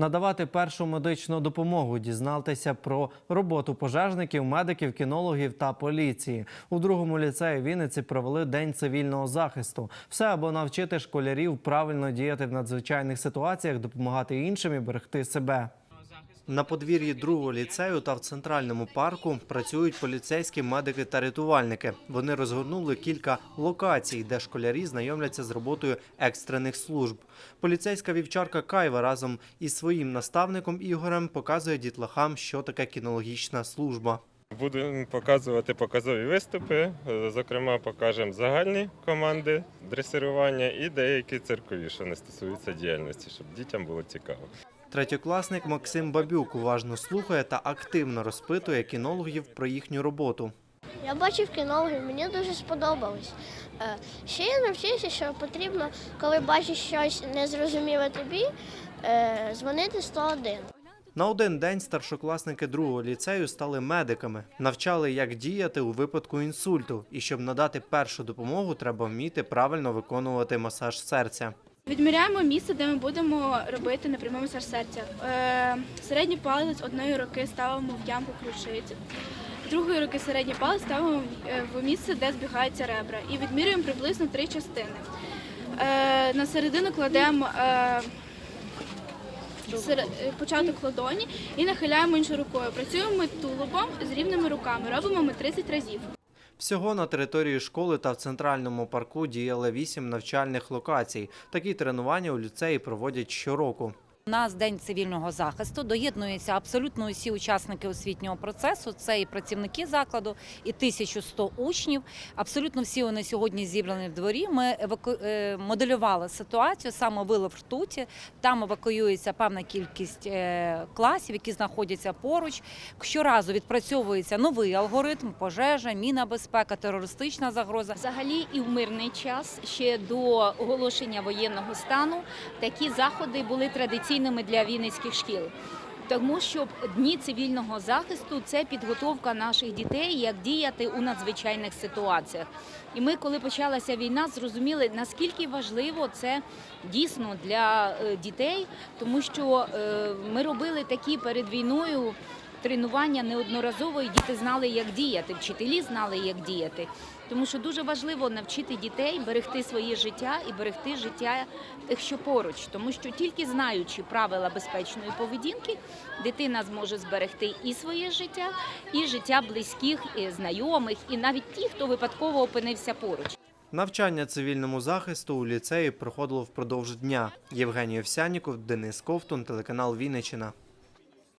Надавати першу медичну допомогу, дізнатися про роботу пожежників, медиків, кінологів та поліції. У другому ліцеї Вінниці провели день цивільного захисту. Все або навчити школярів правильно діяти в надзвичайних ситуаціях, допомагати іншим і берегти себе. На подвір'ї другого ліцею та в центральному парку працюють поліцейські медики та рятувальники. Вони розгорнули кілька локацій, де школярі знайомляться з роботою екстрених служб. Поліцейська вівчарка Кайва разом із своїм наставником Ігорем показує дітлахам, що таке кінологічна служба. Будемо показувати показові виступи. Е, Зокрема, покажемо загальні команди дресирування і деякі циркові, що не стосуються діяльності, щоб дітям було цікаво. Третьокласник Максим Бабюк уважно слухає та активно розпитує кінологів про їхню роботу. Я бачив кінологів, мені дуже сподобалось. Е, Ще я навчився, що потрібно, коли бачиш щось незрозуміле тобі, е, дзвонити 101. На один день старшокласники другого ліцею стали медиками, навчали, як діяти у випадку інсульту. І щоб надати першу допомогу, треба вміти правильно виконувати масаж серця. Відміряємо місце, де ми будемо робити напрямий масаж серця. Е, середній палець одної руки ставимо в ямку ключиці, другої руки середній палець ставимо е, в місце, де збігаються ребра, і відмірюємо приблизно три частини. Е, на середину кладемо початок ладоні і нахиляємо іншою рукою. Працюємо тулубом з рівними руками. Робимо ми 30 разів. Всього на території школи та в центральному парку діяли вісім навчальних локацій. Такі тренування у ліцеї проводять щороку. Нас день цивільного захисту. Доєднуються абсолютно усі учасники освітнього процесу. Це і працівники закладу, і 1100 учнів. Абсолютно всі вони сьогодні зібрані в дворі. Ми еваку... е, моделювали ситуацію саме вилов ртуті. Там евакуюється певна кількість е, класів, які знаходяться поруч. Щоразу відпрацьовується новий алгоритм: пожежа, міна безпека, терористична загроза. Взагалі і в мирний час ще до оголошення воєнного стану такі заходи були традиційними для вінницьких шкіл. Тому що дні цивільного захисту це підготовка наших дітей, як діяти у надзвичайних ситуаціях. І ми, коли почалася війна, зрозуміли наскільки важливо це дійсно для е, дітей, тому що е, ми робили такі перед війною тренування неодноразово, і діти знали, як діяти, вчителі знали, як діяти. Тому що дуже важливо навчити дітей берегти своє життя і берегти життя тих, що поруч. Тому що тільки знаючи правила безпечної поведінки, дитина зможе зберегти і своє життя, і життя близьких, і знайомих, і навіть ті, хто випадково опинився поруч. Навчання цивільному захисту у ліцеї проходило впродовж дня. Євгеній Овсяніков, Денис Ковтун, телеканал Вінниччина.